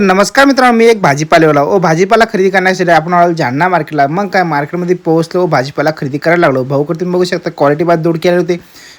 तर नमस्कार मित्रांनो मी एक भाजीपालेवाला. ओ भाजीपाला खरेदी करण्यासाठी आपण आलो जालना मार्केटला मग काय मार्केटमध्ये पोहोचलो व भाजीपाला खरेदी करायला लागलो. भाऊकडे तुम्ही बघू शकता क्वालिटी बाद दोडके आले होते.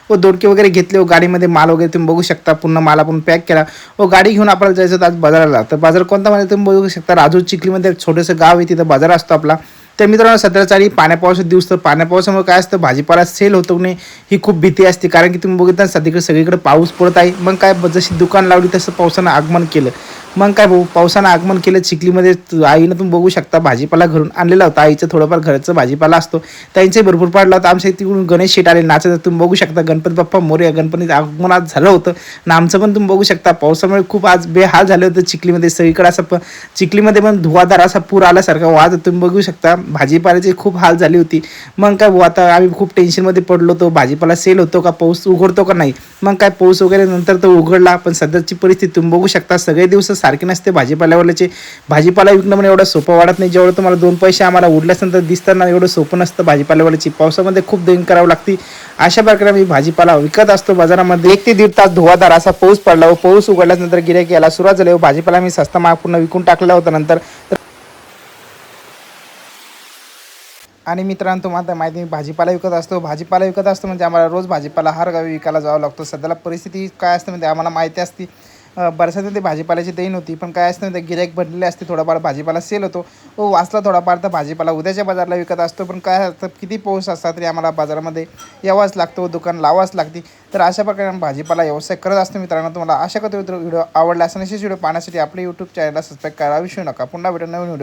व दोडके वगैरे घेतले व गाडीमध्ये माल वगैरे तुम्ही बघू शकता. पूर्ण माल आपण पॅक केला. व गाडी घेऊन आपल्याला जायचं आज बाजाराला. तर बाजार कोणता म्हणजे तुम्ही बघू शकता. राजूर चिखलीमध्ये छोटंसं गाव आहे तिथं बाजार असतो आपला. तर मित्रांनो सध्या चाली पाण्या पावसाचे दिवस. तर पाण्या पावसामुळे काय असतं भाजीपाला सेल होतो नाही ही खूप भीती असते. कारण की तुम्ही बघितलं ना सध्याकडे सगळीकडे पाऊस पडत आहे. मग काय जशी दुकान लावली तसं पावसानं आगमन केलं. मग काय भाऊ पावसानं आगमन केलं चिखलीमध्ये आईनं तुम्ही बघू शकता भाजीपाला घरून आणलेला होता. आईचं थोडंफार घरचं भाजीपाला असतो. त्यांचे भरपूर पाडला होता. आमच्या तिकडून गणेश शेट आले नाचत तुम्ही बघू शकता गणपती बाप्पा मोरे गणपतीचं आगमन आज झालं होतं. आणि आमचं पण तुम्ही बघू शकता पावसामुळे खूप आज बेहाल झाले होते चिखलीमध्ये. सगळीकडे असं प चिखलीमध्ये पण धुवाधार असा पूर आल्यासारखा वाज तुम्ही बघू शकता भाजीपाल्याची खूप हाल झाली होती. मग काय भाऊ आता आम्ही खूप टेन्शनमध्ये पडलो होतो. भाजीपाला सेल होतो का पाऊस उघडतो का नाही? मग काय पाऊस वगैरे नंतर तो उघडला पण सध्याची परिस्थिती तुम्ही बघू शकता. सगळे दिवस सारखे नसते. भाजीपाल्यावाल्याचे भाजीपाला विकणं म्हणजे एवढं सोपं वाढत नाही. जेवढं तुम्हाला दोन पैसे आम्हाला उडल्यानंतर दिसताना एवढं सोपं नसतं भाजीपाल्यावाल्याची. पावसामध्ये खूप देण करावं लागते. अशा प्रकारे आम्ही भाजीपाला विकत असतो बाजारामध्ये. एक ते दीड तास धुवाधार असा पाऊस पडला व पाऊस उघडल्यानंतर गिऱ्हाईक याला सुरुवात झाली व भाजीपाला मी सस्ता माग पूर्ण विकून टाकला होता नंतर. आणि मित्रांनो तुम्हाला माहिती आहे, मी भाजीपाला विकत असतो. भाजीपाला विकत असतो म्हणजे आम्हाला रोज भाजीपाला हर गावी विकायला जावं लागतो. सध्याला परिस्थिती काय असते म्हणजे आम्हाला माहिती असते. अं, ते भाजीपाल्याची देण होती पण काय असतं ते गिराईक भरलेले असते थोडाफार भाजीपाला सेल होतो. व वाचला थोडाफार तर भाजीपाला उद्याच्या बाजारला विकत असतो पण काय असतं किती पाऊस असला तरी आम्हाला बाजारामध्ये यावाच लागतो दुकान लावाच लागते. तर अशा प्रकारे आम्ही भाजीपाला व्यवसाय करत असतो मित्रांनो. तुम्हाला अशा कधी व्हिडिओ आवडला असं नशीच व्हिडिओ पाहण्यासाठी आपले यूट्यूब चॅनलला सबस्क्राईब करा विसरू नका. पुन्हा भेटून नवीन व्हिडिओ